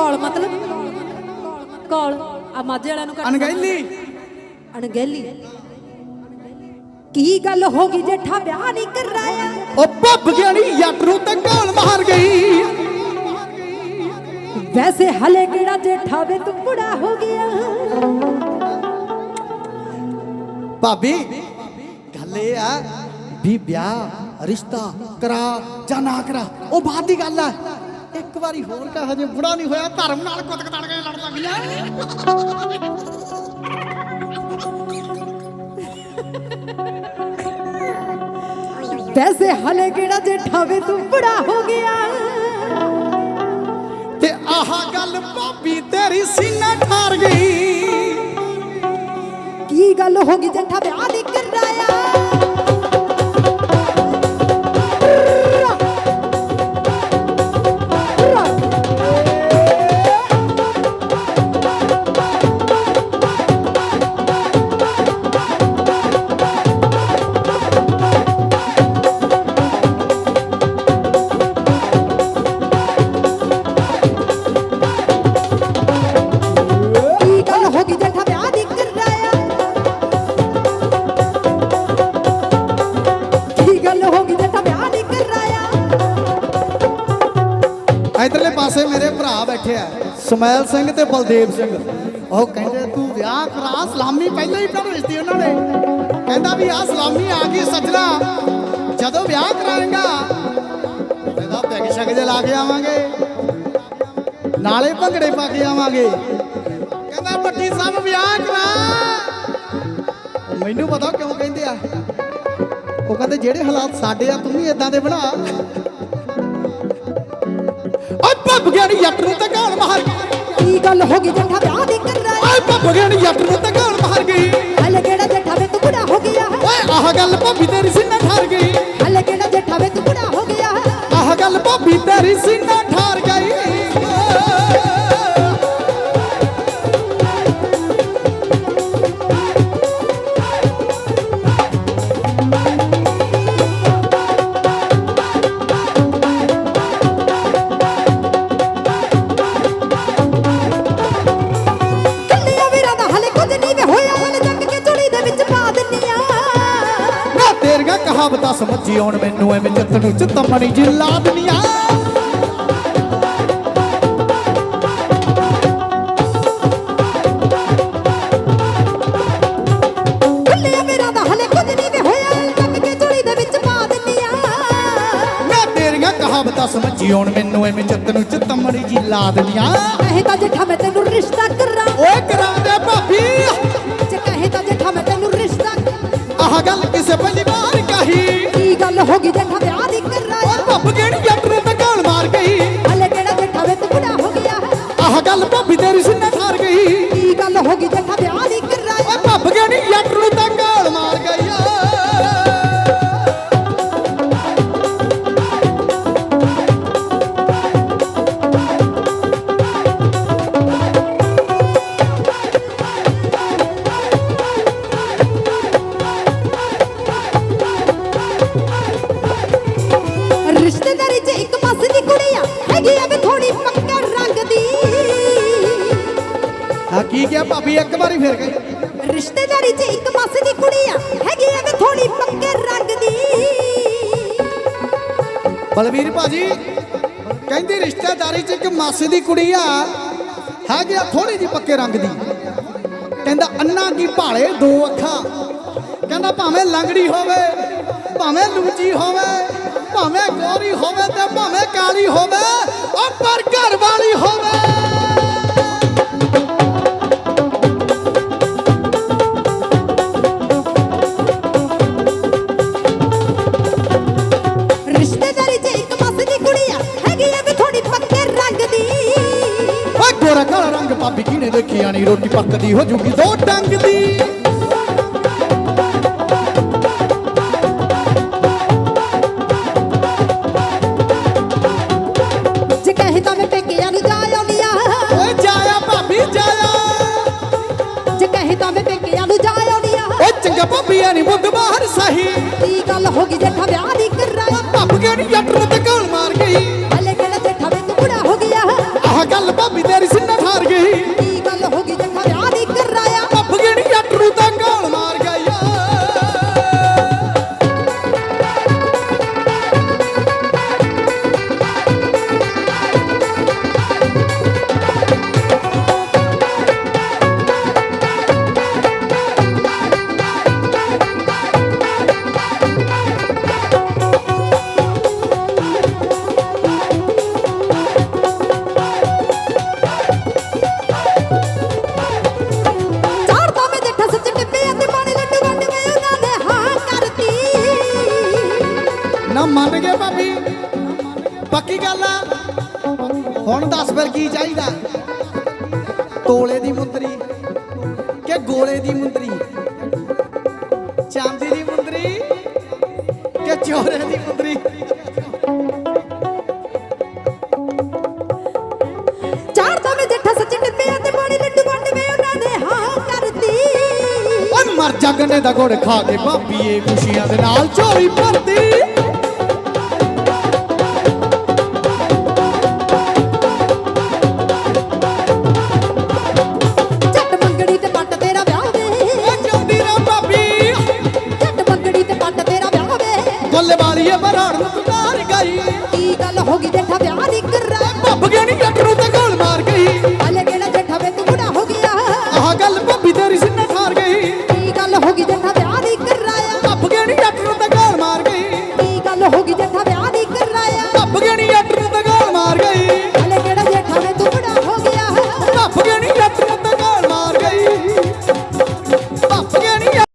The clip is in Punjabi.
ਕੌਲ ਮਤਲਬ? ਕੌਲ। ਆ ਮਾਝੇ ਵਾਲਿਆਂ ਨੂੰ ਕੱਟ ਅਣਗਹਿਲੀ। ਅਣਗਹਿਲੀ। ਕੀ ਗੱਲ ਹੋ ਗਈ ਜੇਠਾ? ਵਿਆਹ ਨਹੀਂ ਕਰਾਇਆ। ਉਹ ਭੱਬ ਗਿਆ ਨੀ ਜੱਟ ਨੂੰ ਤਾਂ ਗੋਲ ਮਾਰ ਗਈ। ਵੈਸੇ ਹਲੇ ਕਿਹੜਾ ਜੇਠਾ ਵੇ ਤੂੰ ਬੁੜਾ ਹੋ ਗਿਆ? ਭਾਬੀ ਗੱਲ ਇਹ ਆ ਵੀ ਵਿਆਹ ਰਿਸ਼ਤਾ ਕਰਾ ਜਾਂ ਨਾ ਕਰਾ ਉਹ ਬਾਅਦ ਦੀ ਗੱਲ ਆ। ਇੱਕ ਵਾਰੀ ਹੋਰ ਕਹ ਹਜੇ ਬੁੜਾ ਨਹੀਂ ਹੋਇਆ ਧਰਮ ਨਾਲ ਕੁੱਤ ਕਤੜ ਕੇ ਲੜ ਲੱਗ ਗਿਆ। ਵੈਸੇ ਹਲੇ ਕਿਹੜਾ ਜੇਠਾ ਵੇ ਤੂੰ ਬੁੜਾ ਹੋ ਗਿਆ? ਤੇ ਆਹ ਗੱਲ ਭਾਬੀ ਤੇਰੀ ਸੀਨਾ ਠਾਰ ਗਈ। ਕੀ ਗੱਲ ਹੋ ਗਈ ਜੇਠਾ ਵਿਆਹ ਨਹੀਂ ਕਰਾਇਆ ਭਰਾ ਬੈਠੇ ਸਮੈਲ ਸਿੰਘ ਤੇ ਬਲਦੇਵ ਸਿੰਘ। ਉਹ ਕਹਿੰਦੇ, ਤੂੰ ਵਿਆਹ ਕਰਾ, ਸਲਾਮੀ ਪਹਿਲਾਂ ਹੀ ਭੇਜ ਦਿੱਤੀ ਉਹਨਾਂ ਨੇ। ਕਹਿੰਦਾ ਵੀ, ਆ ਸਲਾਮੀ ਆ ਗਈ ਸੱਜਣਾ। ਜਦੋਂ ਵਿਆਹ ਕਰਾਏਗਾ ਇਹਦਾ ਪੈਗ ਸ਼ਗ ਜੇ ਲਾ ਕੇ ਆਵਾਂਗੇ। ਨਾਲੇ ਭੰਗੜੇ ਪਾ ਕੇ ਆਵਾਂਗੇ। ਕਹਿੰਦਾ ਪੱਟੀ ਸਾਹਿਬ, ਵਿਆਹ ਕਰਾ। ਮੈਨੂੰ ਪਤਾ ਕਿਉਂ ਕਹਿੰਦੇ ਆ। ਉਹ ਕਹਿੰਦੇ, ਜਿਹੜੇ ਹਾਲਾਤ ਸਾਡੇ ਆ, ਤੂੰ ਵੀ ਇਦਾਂ ਦੇ ਬਣਾ। ਓਏ ਭੱਬ ਗਿਆ ਨੀ ਜੱਟ ਨੂੰ ਤਾਂ ਗਾਲ ਮਾਰ ਗਈ। ਕੀ ਗੱਲ ਹੋ ਗਈ ਜੇਠਾ ਵਿਆਹ ਨਹੀਂ ਕਰਾਇਆ ਓਏ ਭੱਬ ਗਿਆ ਨੀ ਜੱਟ ਨੂੰ ਤਾਂ ਗਾਲ ਮਾਰ ਗਈ। ਹਲੇ ਕਿਹੜਾ ਜੇਠਾ ਵੇ ਤੂੰ ਬੁੜਾ ਹੋ ਗਿਆ? ਓਏ ਆਹ ਗੱਲ ਭਾਬੀ ਤੇਰੀ ਸੀਨਾ ਠਾਰ ਗਈ। ਹਲੇ ਕਿਹੜਾ ਜੇਠਾ ਵੇ ਤੂੰ ਬੁੜਾ ਹੋ ਗਿਆ? ਆਹ ਗੱਲ ਭਾਬੀ ਤੇਰੀ ਸੀਨਾ ਹੋਇਆ ਜੱਗ ਕੇ ਚੁੜੀ ਦੇ ਵਿੱਚ ਪਾ ਦਿੰਨੀਆਂ ਨਾ ਤੇਰੀਆਂ ਕਹਾਵਤਾਂ ਸਮਝੀ ਆਉਣ ਮੈਨੂੰ ਐਵੇਂ ਚਿੱਤ ਨੂੰ ਚਿੱਤਮਣੀ ਜਿਲਾ ਦੁਨੀਆ ਕਹੇ ਤਾਂ ਜੇਠਾ ਮੈਂ ਤੈਨੂੰ ਰਿਸ਼ਤਾ ਕਰਾਂ। ਓਏ ਕਰਾਉਂਦੇ ਭਾਬੀ। ਜੇ ਕਹੇ ਤਾਂ ਜੇਠਾ ਮੈਂ ਤੈਨੂੰ ਰਿਸ਼ਤਾ ਆਹ ਗੱਲ ਕਿਸੇ ਕਹੀ ਕੀ ਕੀ ਕਿਹਾ ਭਾਬੀ? ਇੱਕ ਵਾਰੀ ਫੇਰ ਗਈ ਰਿਸ਼ਤੇਦਾਰੀ 'ਚ ਇੱਕ ਪਾਸੇ ਦੀ ਕੁੜੀ ਆ ਹੈਗੀ ਆ ਵੀ ਥੋੜੀ ਪੱਕੇ ਰੰਗ ਦੀ। ਬਲਵੀਰ ਭਾਜੀ ਕਹਿੰਦੀ ਰਿਸ਼ਤੇਦਾਰੀ 'ਚ ਇੱਕ ਮਾਸੀ ਦੀ ਕੁੜੀ ਆ ਹੈਗੀ ਆ ਥੋੜੀ ਜੀ ਪੱਕੇ ਰੰਗ ਦੀ। ਕਹਿੰਦਾ ਅੰਨਾ ਕੀ ਭਾਲੇ ਦੋ ਅੱਖਾਂ। ਕਹਿੰਦਾ ਭਾਵੇਂ ਲੰਗੜੀ ਹੋਵੇ ਭਾਵੇਂ ਲੂਚੀ ਹੋਵੇ ਭਾਵੇਂ ਗੋਰੀ ਹੋਵੇ ਤੇ ਭਾਵੇਂ ਕਾਲੀ ਹੋਵੇ ਉਹ ਪਰ ਘਰ ਵਾਲੀ ਹੋਵੇ। ਗੋਰਾ ਕਾਲਾ ਰੰਗ ਭਾਬੀ ਕਿਨੇ ਦੇਖੀ ਆਣੀ ਰੋਟੀ ਪੱਕਦੀ ਹੋ ਜੂਗੀ ਦੋ ਡੰਗ ਦੀ। ਜੇ ਨੂੰ ਜਾ ਜੇ ਨੂੰ ਜਾ ਚੰਗਾ ਭਾਬੀ ਆ। ਨੀ ਬੁੱਧ ਬਾਹਰ ਸਹੀ। ਕੀ ਗੱਲ ਹੋ ਗਈ ਜੇਠਾ ਵਿਆਹ ਨਹੀਂ ਕਰਾਇਆ? ਭੱਬ ਗਿਆ ਨੀ ਜੱਟ ਨੂੰ ਤੇ ਗਾਲ ਕੀ ਚਾਹੀਦਾ? ਤੋਲੇ ਦੀ ਮੁੰਦਰੀ ਕਿ ਗੋਲੇ ਦੀ ਮੁੰਦਰੀ? ਚਾਂਦੀ ਦੀ ਮੁੰਦਰੀ ਕਿ ਚੋਰੇ ਦੀ ਮੁੰਦਰੀ? ਚਾੜਦਾ ਮੈਂ ਜੱਠਾ ਸੱਚ ਡੱਬਿਆਂ ਤੇ ਪਾਣੀ ਲੱਡੂ ਵੰਡਵੇਂ ਉਹਨਾਂ ਨੇ ਹਾਂ ਕਰਤੀ। ਓਏ ਮਰ ਜਾ ਗੰਨੇ ਦਾ ਗੁੜ ਖਾ ਕੇ ਭਾਬੀ ਏ ਖੁਸ਼ੀਆਂ ਦੇ ਨਾਲ ਝੋਲੀ ਭਰਦੀ ভোগীদের খাবে